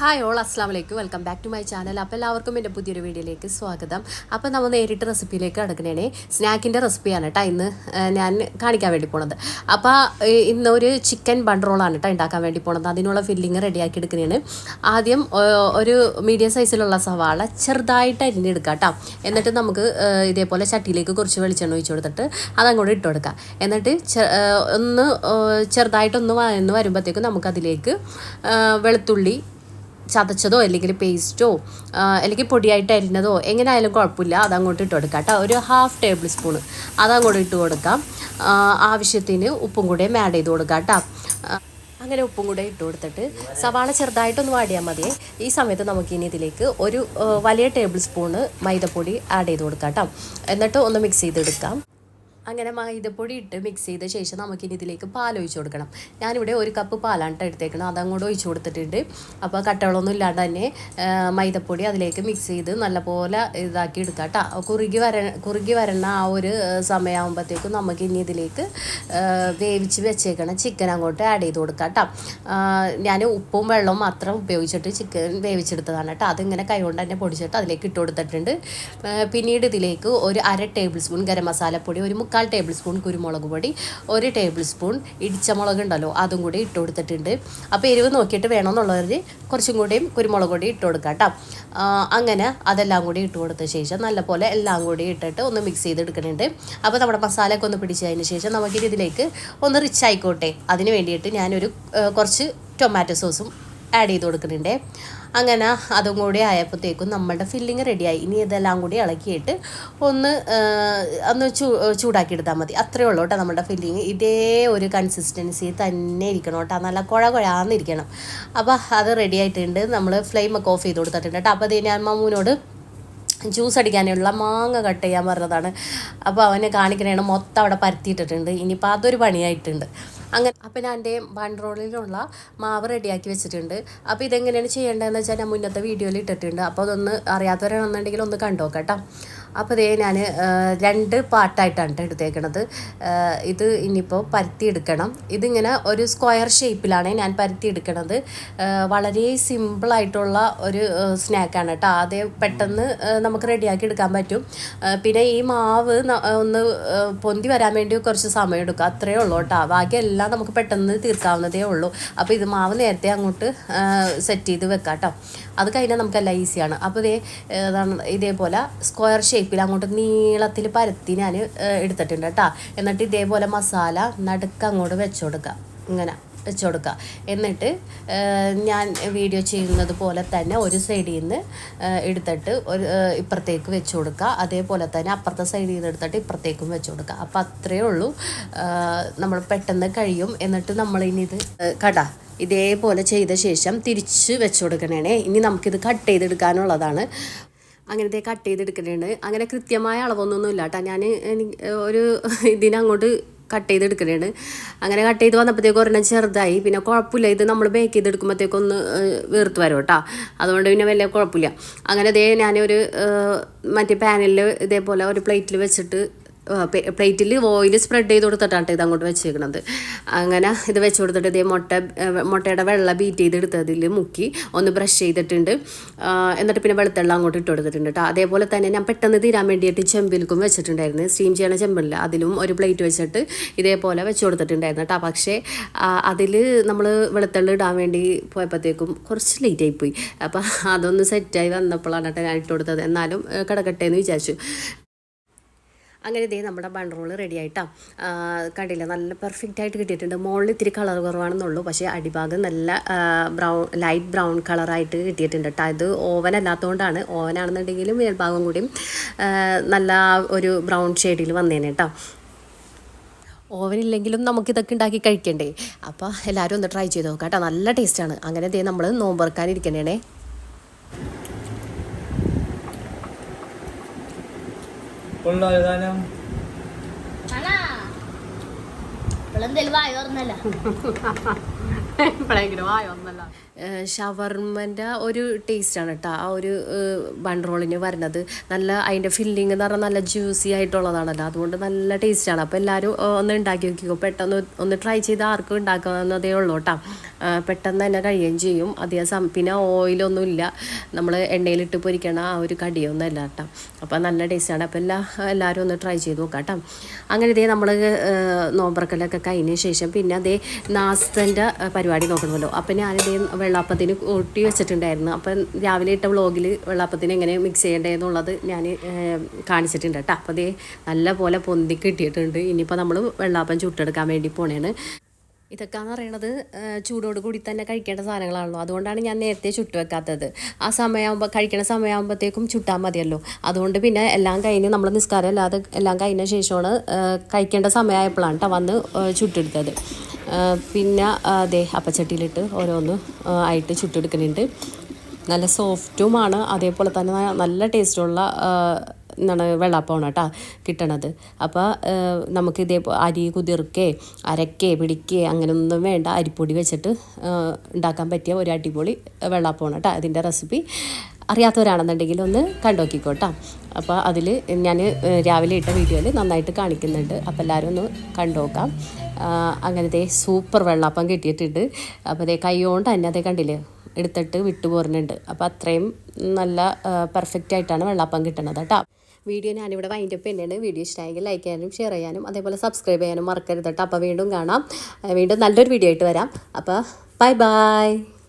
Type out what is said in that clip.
Hi all അസ്സാം വലൈക്കും welcome back to my channel അപ്പോൾ എല്ലാവർക്കും എന്റെ പുതിയൊരു വീഡിയോയിലേക്ക് സ്വാഗതം. അപ്പോൾ നമ്മൾ നേരിട്ട് റെസിപ്പിയിലേക്ക് കിടക്കണേ സ്നാക്കിന്റെ റെസിപ്പിയാണ് കേട്ടോ ഇന്ന് ഞാൻ കാണിക്കാൻ വേണ്ടി പോണത്. അപ്പോൾ ഇന്ന് ഒരു ചിക്കൻ ബൺ റോളാണ് കേട്ടോ ഉണ്ടാക്കാൻ വേണ്ടി പോണത്. അതിനുള്ള ഫില്ലിങ് റെഡിയാക്കി എടുക്കുന്നതാണ് ആദ്യം ഒരു മീഡിയം സൈസിലുള്ള സവാള ചെറുതായിട്ട് അരിഞ്ഞെടുക്കുക കേട്ടോ എന്നിട്ട് നമുക്ക് ഇതേപോലെ ചട്ടിയിലേക്ക് കുറച്ച് വെളിച്ചെണ്ണ ഒഴിച്ചു കൊടുത്തിട്ട് അതങ്ങോട്ട് ഇട്ട് കൊടുക്കുക എന്നിട്ട് ഒന്ന് ചെറുതായിട്ടൊന്ന് വന്ന് വരുമ്പോഴത്തേക്കും നമുക്കതിലേക്ക് വെളുത്തുള്ളി ചതച്ചതോ അല്ലെങ്കിൽ പേസ്റ്റോ അല്ലെങ്കിൽ പൊടിയായിട്ട് അരിഞ്ഞതോ എങ്ങനെയായാലും കുഴപ്പമില്ല. അതങ്ങോട്ട് ഇട്ട് കൊടുക്കാം കേട്ടോ. ഒരു ഹാഫ് ടേബിൾ സ്പൂൺ അതങ്ങോട്ട് ഇട്ട് കൊടുക്കാം. ആവശ്യത്തിന് ഉപ്പും കൂടെയും ആഡ് ചെയ്ത് കൊടുക്കാം കേട്ടോ. അങ്ങനെ ഉപ്പും കൂടെ ഇട്ട് കൊടുത്തിട്ട് സവാള ചെറുതായിട്ടൊന്ന് വാടിയാൽ മതിയേ ഈ സമയത്ത് നമുക്ക് ഇനി ഇതിലേക്ക് ഒരു വലിയ ടേബിൾ സ്പൂണ് മൈദപ്പൊടി ആഡ് ചെയ്ത് കൊടുക്കാം കേട്ടോ. എന്നിട്ട് ഒന്ന് മിക്സ് ചെയ്തെടുക്കാം. അങ്ങനെ മൈദപ്പൊടി ഇട്ട് മിക്സ് ചെയ്ത ശേഷം നമുക്കിനി ഇതിലേക്ക് പാൽ ഒഴിച്ചു കൊടുക്കണം. ഞാനിവിടെ ഒരു കപ്പ് പാലാണ് എടുത്തേക്കണം അതങ്ങോട്ട് ഒഴിച്ചു കൊടുത്തിട്ടുണ്ട്. അപ്പോൾ കട്ടകളൊന്നും ഇല്ലാണ്ട് തന്നെ മൈദപ്പൊടി അതിലേക്ക് മിക്സ് ചെയ്ത് നല്ലപോലെ ഇതാക്കി എടുക്കാം കേട്ടോ കുറുകി വര കുറുകി വരണ ആ ഒരു സമയമാകുമ്പോഴത്തേക്കും നമുക്ക് ഇനി ഇതിലേക്ക് വേവിച്ച് വെച്ചേക്കണം ചിക്കൻ അങ്ങോട്ട് ആഡ് ചെയ്ത് കൊടുക്കാം കേട്ടോ ഞാൻ ഉപ്പും വെള്ളവും മാത്രം ഉപയോഗിച്ചിട്ട് ചിക്കൻ വേവിച്ചെടുത്തതാണ് കേട്ടോ അതിങ്ങനെ കൈകൊണ്ട് തന്നെ പൊടിച്ചിട്ട് അതിലേക്ക് ഇട്ട് കൊടുത്തിട്ടുണ്ട്. പിന്നീട് ഇതിലേക്ക് ഒരു അര ടേബിൾ സ്പൂൺ ഗരം മസാലപ്പൊടി ഒരു മുക്കാൽ ടേബിൾ സ്പൂൺ കുരുമുളക് പൊടി ഒരു ടേബിൾ സ്പൂൺ ഇടിച്ചമുളക് ഉണ്ടല്ലോ അതും കൂടി ഇട്ട് കൊടുത്തിട്ടുണ്ട്. അപ്പോൾ എരിവ് നോക്കിയിട്ട് വേണമെന്നുള്ളവർ കുറച്ചും കൂടിയും കുരുമുളക് പൊടി ഇട്ട് കൊടുക്കാം കേട്ടോ അങ്ങനെ അതെല്ലാം കൂടി ഇട്ട് കൊടുത്ത ശേഷം നല്ലപോലെ എല്ലാം കൂടി ഇട്ടിട്ട് ഒന്ന് മിക്സ് ചെയ്തെടുക്കുന്നുണ്ട്. അപ്പോൾ നമ്മുടെ മസാലയൊക്കെ ഒന്ന് പിടിച്ചതിന് ശേഷം നമുക്കിതിലേക്ക് ഒന്ന് റിച്ച് ആയിക്കോട്ടെ. അതിന് വേണ്ടിയിട്ട് ഞാനൊരു കുറച്ച് ടൊമാറ്റോ സോസും ആഡ് ചെയ്ത് കൊടുക്കുന്നുണ്ട്. അങ്ങനെ അതും കൂടി ആയപ്പോഴത്തേക്കും നമ്മളുടെ ഫില്ലിങ് റെഡിയായി ഇനി ഇതെല്ലാം കൂടി ഇളക്കിയിട്ട് ഒന്ന് ഒന്ന് ചൂ ചൂടാക്കി എടുത്താൽ മതി. അത്രയേ ഉള്ളൂ കേട്ടോ നമ്മുടെ ഫില്ലിങ് ഇതേ ഒരു കൺസിസ്റ്റൻസി തന്നെ ഇരിക്കണം കേട്ടോ. നല്ല കുഴ കുഴാന്നിരിക്കണം. അപ്പോൾ അത് റെഡി ആയിട്ടുണ്ട്. നമ്മൾ ഫ്ലെയിമൊക്കെ ഓഫ് ചെയ്ത് കൊടുത്തിട്ടുണ്ട് കേട്ടോ. അപ്പോൾ അത് ഞാൻ മമ്മൂനോട് ജ്യൂസ് അടിക്കാനുള്ള മാങ്ങ കട്ട് ചെയ്യാൻ പറഞ്ഞതാണ്. അപ്പോൾ അവനെ കാണിക്കണേണ് മൊത്തം അവിടെ പരത്തിയിട്ടിട്ടുണ്ട്. ഇനിയിപ്പോൾ അതൊരു പണിയായിട്ടുണ്ട്. അങ്ങനെ അപ്പം ഞാൻ എന്റെ ബൺറോളിലുള്ള മാവ് റെഡിയാക്കി വെച്ചിട്ടുണ്ട്. അപ്പോൾ ഇതെങ്ങനെയാണ് ചെയ്യേണ്ടതെന്ന് വെച്ചാൽ ഞാൻ മുന്നത്തെ വീഡിയോയിൽ ഇട്ടിട്ടുണ്ട്. അപ്പോൾ അതൊന്ന് അറിയാത്തവരാണെന്നുണ്ടെങ്കിൽ ഒന്ന് കണ്ടു നോക്കാം കേട്ടോ. അപ്പോൾ ഇതേ ഞാൻ രണ്ട് പാട്ടായിട്ടാണ് ട്ടോ എടുത്തേക്കണത്. ഇത് ഇനിയിപ്പോൾ പരത്തി എടുക്കണം ഇതിങ്ങനെ ഒരു സ്ക്വയർ ഷേപ്പിലാണ് ഞാൻ പരത്തി എടുക്കണത് വളരെ സിമ്പിളായിട്ടുള്ള ഒരു സ്നാക്കാണ് കേട്ടോ ആദ്യം പെട്ടെന്ന് നമുക്ക് റെഡിയാക്കി എടുക്കാൻ പറ്റും. പിന്നെ ഈ മാവ് ഒന്ന് പൊന്തി വരാൻ വേണ്ടി കുറച്ച് സമയം എടുക്കും. അത്രയേ ഉള്ളൂ കേട്ടോ ബാക്കി എല്ലാം നമുക്ക് പെട്ടെന്ന് തീർക്കാവുന്നതേ ഉള്ളൂ. അപ്പോൾ ഇത് മാവ് നേരത്തെ അങ്ങോട്ട് സെറ്റ് ചെയ്ത് വെക്കാം കേട്ടോ അത് കഴിഞ്ഞാൽ നമുക്കെല്ലാം ഈസിയാണ് അപ്പോൾ ഇതേ ഇതേപോലെ സ്ക്വയർ ഷേപ്പിൽ അങ്ങോട്ട് നീളത്തിൽ പരത്തി ഞാൻ എടുത്തിട്ടുണ്ട് കേട്ടോ. എന്നിട്ട് ഇതേപോലെ മസാല നടുക്ക് അങ്ങോട്ട് വെച്ചു കൊടുക്കുക. ഇങ്ങനെ വെച്ച് കൊടുക്കുക. എന്നിട്ട് ഞാൻ വീഡിയോ ചെയ്യുന്നത് പോലെ തന്നെ ഒരു സൈഡിൽ നിന്ന് എടുത്തിട്ട് ഒരു ഇപ്പുറത്തേക്ക് വെച്ച് കൊടുക്കുക. അതേപോലെ തന്നെ അപ്പുറത്തെ സൈഡിൽ നിന്ന് എടുത്തിട്ട് ഇപ്പുറത്തേക്കും വെച്ച് കൊടുക്കുക. അപ്പോൾ അത്രയേ ഉള്ളൂ. നമ്മൾ പെട്ടെന്ന് കഴിയും. എന്നിട്ട് നമ്മളിനി ഇത് കട. ഇതേപോലെ ചെയ്ത ശേഷം തിരിച്ച് വെച്ച് കൊടുക്കണേ ഇനി നമുക്കിത് കട്ട് ചെയ്തെടുക്കാനുള്ളതാണ്. അങ്ങനത്തെ കട്ട് ചെയ്തെടുക്കുന്നുണ്ട് അങ്ങനെ കൃത്യമായ അളവൊന്നും ഇല്ല കേട്ടോ ഞാൻ ഒരു ഇതിനങ്ങോട്ട് കട്ട് ചെയ്തെടുക്കണേണ് അങ്ങനെ കട്ട് ചെയ്ത് വന്നപ്പോഴത്തേക്ക് ഒരെണ്ണം ചെറുതായി. പിന്നെ കുഴപ്പമില്ല. ഇത് നമ്മൾ ബേക്ക് ചെയ്തെടുക്കുമ്പോഴത്തേക്കൊന്ന് വീർത്ത് വരും കേട്ടോ അതുകൊണ്ട് പിന്നെ വലിയ കുഴപ്പമില്ല. അങ്ങനെ ഇതേ ഞാനൊരു മറ്റേ പാനലിൽ ഇതേപോലെ ഒരു പ്ലേറ്റിൽ വെച്ചിട്ട് പ്ലേറ്റിൽ ഓയിൽ സ്പ്രെഡ് ചെയ്ത് കൊടുത്തിട്ടാണ് ഇത് അങ്ങോട്ട് വെച്ചേക്കണത്. അങ്ങനെ ഇത് വെച്ച് കൊടുത്തിട്ട് ഇതേ മുട്ട മുട്ടയുടെ വെള്ള ബീറ്റ് ചെയ്തെടുത്തതിൽ മുക്കി ഒന്ന് ബ്രഷ് ചെയ്തിട്ടുണ്ട്. എന്നിട്ട് പിന്നെ വെളുത്തെള്ളം അങ്ങോട്ട് ഇട്ട് കൊടുത്തിട്ടുണ്ട് കേട്ടോ. അതേപോലെ തന്നെ ഞാൻ പെട്ടെന്ന് തീരാൻ വേണ്ടിയിട്ട് ചെമ്പിൽക്കും വെച്ചിട്ടുണ്ടായിരുന്നു. സ്റ്റീം ചെയ്യണ ചെമ്പില്ല. അതിലും ഒരു പ്ലേറ്റ് വെച്ചിട്ട് ഇതേപോലെ വെച്ച് കൊടുത്തിട്ടുണ്ടായിരുന്നു കേട്ടോ. പക്ഷേ അതിൽ നമ്മൾ വെളുത്തുള്ളി ഇടാൻ വേണ്ടി പോയപ്പോഴത്തേക്കും കുറച്ച് ലേറ്റ് ആയിപ്പോയി അപ്പോൾ അതൊന്ന് സെറ്റായി വന്നപ്പോഴാണ് കേട്ടോ ഞാൻ ഇട്ട് കൊടുത്തത്. എന്നാലും കിടക്കട്ടെ എന്ന് വിചാരിച്ചു. അങ്ങനെ ഇതേ നമ്മുടെ ബൺ റോൾ റെഡി ആയിട്ടാ കണ്ടില്ല? നല്ല പെർഫെക്റ്റ് ആയിട്ട് കിട്ടിയിട്ടുണ്ട്. മുകളിൽ ഇത്തിരി കളർ കുറവാണെന്നുള്ളൂ. പക്ഷേ അടിഭാഗം നല്ല ബ്രൗൺ ലൈറ്റ് ബ്രൗൺ കളറായിട്ട് കിട്ടിയിട്ടുണ്ട് കേട്ടോ ഇത് ഓവൻ അല്ലാത്തതുകൊണ്ടാണ് ഓവനാണെന്നുണ്ടെങ്കിലും മേൽഭാഗം കൂടിയും നല്ല ഒരു ബ്രൗൺ ഷെയ്ഡിൽ വന്നേനെ കേട്ടോ ഓവൻ ഇല്ലെങ്കിലും നമുക്ക് ഇതൊക്കെ ഉണ്ടാക്കി കഴിക്കണ്ടേ? അപ്പോൾ എല്ലാവരും ഒന്ന് ട്രൈ ചെയ്ത് നോക്കാം കേട്ടോ നല്ല ടേസ്റ്റാണ് അങ്ങനെ ദേ നമ്മൾ നോമ്പറക്കാനിരിക്കണേ കൊള്ളാലോ സാധനം ആണാ. ഇപ്പോഴെന്തേലും വായ തുറന്നല്ല ആയോ ഒന്നല്ല. ഷവർമ്മന്റെ ഒരു കേട്ടോ ആ ഒരു ബൺ റോളിന് വരുന്നത്. നല്ല അതിന്റെ ഫില്ലിംഗ് എന്ന് പറഞ്ഞാൽ നല്ല ജ്യൂസി ആയിട്ടുള്ളതാണല്ലോ. അതുകൊണ്ട് നല്ല ടേസ്റ്റാണ് അപ്പോൾ എല്ലാവരും ഒന്ന് ഉണ്ടാക്കി നോക്കിക്കോ. പെട്ടെന്ന് ഒന്ന് ട്രൈ ചെയ്ത് ആർക്കും ഉണ്ടാക്കാവുന്നതേ ഉള്ളൂ കേട്ടോ പെട്ടെന്ന് തന്നെ കഴിയുകയും ചെയ്യും. അധികം പിന്നെ ഓയിലൊന്നും ഇല്ല. നമ്മൾ എണ്ണയിലിട്ട് പൊരിക്കണ ആ ഒരു കടിയൊന്നും അല്ല കേട്ടോ അപ്പോൾ നല്ല ടേസ്റ്റാണ് അപ്പോൾ എല്ലാ എല്ലാവരും ഒന്ന് ട്രൈ ചെയ്ത് നോക്കാം കേട്ടോ അങ്ങനെ ഇതേ നമ്മൾ നോമ്പറക്കലൊക്കെ കഴിഞ്ഞ ശേഷം പിന്നെ അതേ നാസ്തന്റെ പരിപാടി നോക്കണമല്ലോ. അപ്പം ഞാനിതേ വെള്ളാപ്പത്തിന് കൂട്ടി വെച്ചിട്ടുണ്ടായിരുന്നു. അപ്പം രാവിലെ ഇട്ട വ്ളോഗിൽ വെള്ളാപ്പത്തിന് എങ്ങനെ മിക്സ് ചെയ്യേണ്ടതെന്നുള്ളത് ഞാൻ കാണിച്ചിട്ടുണ്ട് കേട്ടോ. അപ്പോൾ അതേ നല്ല പോലെ പൊന്തി കിട്ടിയിട്ടുണ്ട്. ഇനിയിപ്പോൾ നമ്മൾ വെള്ളാപ്പം ചുട്ടെടുക്കാൻ വേണ്ടി പോണേണ്. ഇതൊക്കെ എന്ന് പറയണത് ചൂടോട് കൂടി തന്നെ കഴിക്കേണ്ട സാധനങ്ങളാണല്ലോ. അതുകൊണ്ടാണ് ഞാൻ നേരത്തെ ചുട്ട് വെക്കാത്തത്. ആ സമയമാകുമ്പോൾ കഴിക്കണ സമയമാകുമ്പോഴത്തേക്കും ചുട്ടാൽ മതിയല്ലോ. അതുകൊണ്ട് പിന്നെ എല്ലാം കഴിഞ്ഞ് നമ്മൾ നിസ്കാരം അല്ലാതെ എല്ലാം കഴിഞ്ഞ ശേഷമാണ് കഴിക്കേണ്ട സമയമായപ്പോഴാണ് കേട്ടോ വന്ന് ചുട്ടെടുത്തത്. പിന്നെ അതെ അപ്പച്ചട്ടിയിലിട്ട് ഓരോന്ന് ആയിട്ട് ചുട്ടെടുക്കുന്നുണ്ട്. നല്ല സോഫ്റ്റുമാണ്. അതേപോലെ തന്നെ നല്ല ടേസ്റ്റുള്ള എന്താണ് വെള്ളാപ്പമാണ് കേട്ടോ കിട്ടണത്. അപ്പോൾ നമുക്ക് ഇതേ അരി കുതിർക്കേ അരക്കേ പിടിക്കേ അങ്ങനെയൊന്നും വേണ്ട. അരിപ്പൊടി വെച്ചിട്ട് ഉണ്ടാക്കാൻ പറ്റിയ ഒരു അടിപൊളി വെള്ളാപ്പമാണ് കേട്ടോ അതിന്റെ റെസിപ്പി. അറിയാത്തവരാണെന്നുണ്ടെങ്കിൽ ഒന്ന് കണ്ടുനോക്കിക്കോട്ടോ അപ്പോൾ അതിൽ ഞാൻ രാവിലെ ഇട്ട വീഡിയോയിൽ നന്നായിട്ട് കാണിക്കുന്നുണ്ട്. അപ്പോൾ എല്ലാവരും ഒന്ന് കണ്ടോക്കാം. അങ്ങനത്തെ സൂപ്പർ വെള്ളാപ്പം കിട്ടിയിട്ടുണ്ട്. അപ്പോൾ അതേ കൈ കൊണ്ട് തന്നെ അതേ കണ്ടില്ലേ? എടുത്തിട്ട് വിട്ടു പോരുന്നുണ്ട് അപ്പോൾ അത്രയും നല്ല പെർഫെക്റ്റ് ആയിട്ടാണ് വെള്ളാപ്പം കിട്ടുന്നത് കേട്ടോ. വീഡിയോ ഞാനിവിടെ വൈൻഡപ്പ് തന്നെയാണ് വീഡിയോ ഇഷ്ടമായെങ്കിൽ ലൈക്ക് ചെയ്യാനും ഷെയർ ചെയ്യാനും അതേപോലെ സബ്സ്ക്രൈബ് ചെയ്യാനും മറക്കരുത് കേട്ടോ. അപ്പോൾ വീണ്ടും കാണാം. വീണ്ടും നല്ലൊരു വീഡിയോ ആയിട്ട് വരാം. അപ്പോൾ ബൈ ബൈ